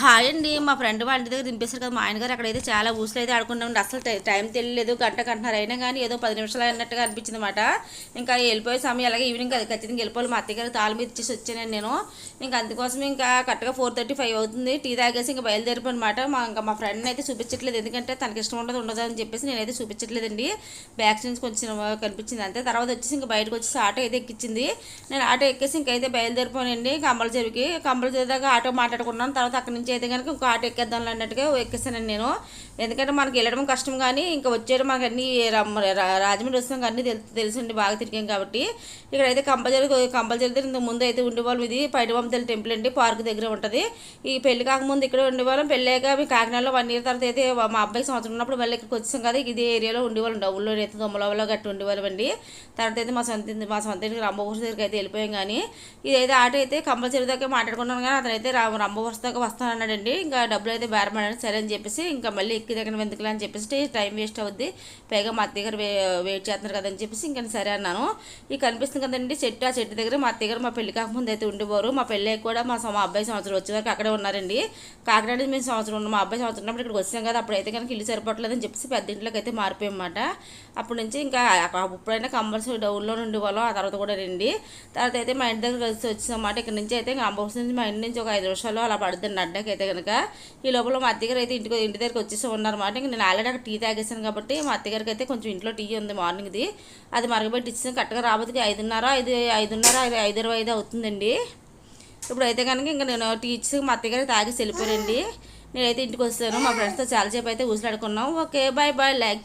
Hi అండి మా friend వాళ్ళ ఇంటి దగ్గర దింపేశారు కదా మా ఆయన గారు అక్కడైతే చాలా ఊసులు అయితే ఆడుకున్నాం అసలు టైం తెలియలేదు గంట గంటన్నర అయినా కానీ ఏదో పది నిమిషాలు అన్నట్టుగా అనిపించింది అనమాట ఇంకా వెళ్ళిపోయే సమయం అలాగే ఈవినింగ్ అది ఖచ్చితంగా వెళ్ళిపోవాలి. మా అత్తయ్య గారు తాళం మీద ఇచ్చేసి వచ్చానండి నేను. ఇంకా అందుకోసం ఇంకా కరెక్ట్గా ఫోర్ థర్టీ ఫైవ్ అవుతుంది. టీ తాగేసి ఇంకా బయలుదేరిపో అనమాట మా ఇంకా మా ఫ్రెండ్ని అయితే చూపించట్లేదు. ఎందుకంటే తనకి ఇష్టం ఉండదు ఉండదు అని చెప్పేసి నేనైతే చూపించట్లేదండి. బ్యాక్ నుంచి కొంచెం కనిపించింది అంతే. తర్వాత వచ్చేసి ఇంకా బయటకు వచ్చేసి ఆటో అయితే ఎక్కించింది. నేను ఆటో ఎక్కేసి ఇంకైతే బయలుదేరిపోయానండి. కంబల చెరువుకి కంబల చెరువు దాకా ఆటో మాట్లాడుకున్నాను. తర్వాత అక్కడ నుంచి అయితే కనుక ఇంకో ఆటో ఎక్కేద్దాం అన్నట్టుగా ఎక్కేసానండి నేను. ఎందుకంటే మనకి వెళ్ళడం కష్టం కానీ ఇంకా వచ్చేయడం మనకి అన్ని రమ్మ- రాజమండ్రి వస్తున్నాం అన్నీ తెలు తెలుసండి బాగా తిరిగాం కాబట్టి. ఇక్కడైతే కంపల్సరీ కంపల్సరీ ఇంతకు ముందు అయితే ఉండేవాళ్ళం. ఇది పైడివంతల టెంపుల్ అండి పార్క్ దగ్గర ఉంటుంది. ఈ పెళ్ళి కాకముందు ఇక్కడ ఉండేవాళ్ళం. పెళ్ళాక మీ కాకినాడలో వన్ ఇయర్ తర్వాత అయితే మా అబ్బాయి సంవత్సరం ఉన్నప్పుడు మళ్ళీ ఇక్కడికి వచ్చాం కదా. ఇదే ఏరియాలో ఉండేవాళ్ళం. డబ్బుల్లో అయితే దొమ్మలవలో గట్టి ఉండేవాళ్ళం అండి. తర్వాత అయితే మా సొంత మా సొంత ఇంటికి రంభవరం దగ్గరికి అయితే వెళ్ళిపోయాం కానీ. ఇదైతే ఆటో అయితే కంపల్సరీ దాకా మాట్లాడుకున్నాను కానీ అతనైతే రా దగ్గర వస్తాను అన్నాడండి. ఇంకా డబ్బులు అయితే బేరమన్నాడు. సరే అని చెప్పేసి ఇంకా మళ్ళీ ఎక్కి దగ్గర వెందుకులే అని చెప్పేసి టైం వేస్ట్ అవుద్ది. పైగా మా అత్తయ్య గారు వే- వెయిట్ చేస్తున్నారు కదని చెప్పేసి ఇంకా సరే అన్నాను. ఈ కనిపిస్తుంది కదండి చెట్టు ఆ చెట్టు దగ్గర మా అత్తయ్య గారు మా పెళ్ళి కాకముందు అయితే ఉండేవారు మా పెళ్ళి కూడా మా మా అబ్బాయి సంవత్సరం వచ్చే వరకు అక్కడే ఉన్నారండి. కాకినాడ మేము సంవత్సరం ఉన్నాం మా అబ్బాయి సంవత్సరం ఉన్నప్పుడు ఇక్కడికి వచ్చాం కదా అప్పుడైతే కనుక ఇల్లు సరిపోవట్లేదని చెప్పేసి పెద్ద ఇంట్లోకి అయితే మారిపోయామాట అప్పటి నుంచి ఇంకా ఇప్పుడైనా కంపల్సరీ డౌన్లో ఉండేవాళ్ళం ఆ తర్వాత కూడా రండి. తర్వాత అయితే మా ఇంటి దగ్గర కలిసి వచ్చామన్నమాట ఇక్కడ నుంచి అయితే ఇంకా అంబోస్ నుంచి మా ఇంటి నుంచి ఒక ఐదు నిమిషాలు అలా పడుతుంది అడ్డ అయితే కనుక ఈ లోపల మా అత్తగారు అయితే ఇంటికి ఇంటి దగ్గరికి వచ్చేసి ఉన్నారన్నమాట ఇంకా నేను ఆల్రెడీ అక్కడ టీ తాగేసాను కాబట్టి మా అత్తగారికి అయితే కొంచెం ఇంట్లో టీ ఉంది మార్నింగ్ది. అది మరగబెట్టి ఇచ్చిన కరెక్ట్గా రాబోతుకి ఐదున్నర ఐదు ఐదున్నర ఐదు ఐదు ఇరవై ఐదు అవుతుందండి. ఇప్పుడు అయితే కనుక ఇంకా నేను టీ ఇచ్చి మా అత్తగారు తాగేసి వెళ్ళిపోయారండి నేనైతే ఇంటికి వస్తాను. మా ఫ్రెండ్స్తో చాలాసేపు అయితే ఊసలాడుకున్నాం. Okay bye bye like